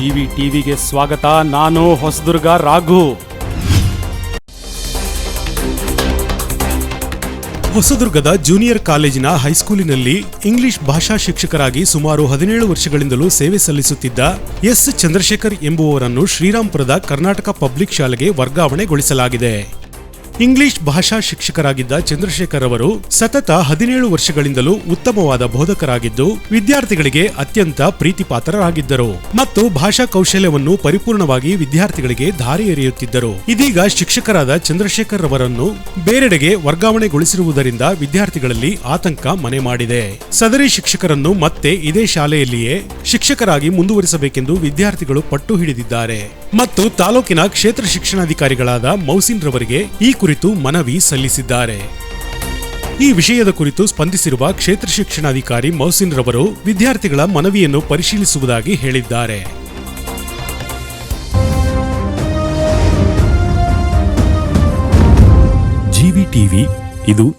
GV ಟಿವಿಗೆ ಸ್ವಾಗತ. ನಾನು ಹೊಸದುರ್ಗ ರಾಘು. ಹೊಸದುರ್ಗದ ಜೂನಿಯರ್ ಕಾಲೇಜಿನ ಹೈಸ್ಕೂಲಿನಲ್ಲಿ ಇಂಗ್ಲಿಷ್ ಭಾಷಾ ಶಿಕ್ಷಕರಾಗಿ ಸುಮಾರು ಹದಿನೇಳು ವರ್ಷಗಳಿಂದಲೂ ಸೇವೆ ಸಲ್ಲಿಸುತ್ತಿದ್ದ ಎಸ್. ಚಂದ್ರಶೇಖರ್ ಎಂಬುವವರನ್ನು ಶ್ರೀರಾಂಪುರದ ಕರ್ನಾಟಕ ಪಬ್ಲಿಕ್ ಶಾಲೆಗೆ ವರ್ಗಾವಣೆಗೊಳಿಸಲಾಗಿದೆ. ಇಂಗ್ಲಿಷ್ ಭಾಷಾ ಶಿಕ್ಷಕರಾಗಿದ್ದ ಚಂದ್ರಶೇಖರ್ ಅವರು ಸತತ ಹದಿನೇಳು ವರ್ಷಗಳಿಂದಲೂ ಉತ್ತಮವಾದ ಬೋಧಕರಾಗಿದ್ದು, ವಿದ್ಯಾರ್ಥಿಗಳಿಗೆ ಅತ್ಯಂತ ಪ್ರೀತಿಪಾತ್ರರಾಗಿದ್ದರು ಮತ್ತು ಭಾಷಾ ಕೌಶಲ್ಯವನ್ನು ಪರಿಪೂರ್ಣವಾಗಿ ವಿದ್ಯಾರ್ಥಿಗಳಿಗೆ ದಾರಿ ಎರೆಯುತ್ತಿದ್ದರು. ಇದೀಗ ಶಿಕ್ಷಕರಾದ ಚಂದ್ರಶೇಖರ್ ಅವರನ್ನು ಬೇರೆಡೆಗೆ ವರ್ಗಾವಣೆಗೊಳಿಸಿರುವುದರಿಂದ ವಿದ್ಯಾರ್ಥಿಗಳಲ್ಲಿ ಆತಂಕ ಮನೆ ಮಾಡಿದೆ. ಸದರಿ ಶಿಕ್ಷಕರನ್ನು ಮತ್ತೆ ಇದೇ ಶಾಲೆಯಲ್ಲಿಯೇ ಶಿಕ್ಷಕರಾಗಿ ಮುಂದುವರಿಸಬೇಕೆಂದು ವಿದ್ಯಾರ್ಥಿಗಳು ಪಟ್ಟು ಹಿಡಿದಿದ್ದಾರೆ. ಮತ್ತು ತಾಲೂಕಿನ ಕ್ಷೇತ್ರ ಶಿಕ್ಷಣಾಧಿಕಾರಿಗಳಾದ ಮೌಸಿನ್ ರವರಿಗೆ ಈ ಕುರಿತು ಮನವಿ ಸಲ್ಲಿಸಿದ್ದಾರೆ. ಈ ವಿಷಯದ ಕುರಿತು ಸ್ಪಂದಿಸಿರುವ ಕ್ಷೇತ್ರ ಶಿಕ್ಷಣಾಧಿಕಾರಿ ಮೌಸಿನ್ ರವರು ವಿದ್ಯಾರ್ಥಿಗಳ ಮನವಿಯನ್ನು ಪರಿಶೀಲಿಸುವುದಾಗಿ ಹೇಳಿದ್ದಾರೆ. ಜಿವಿ ಇದು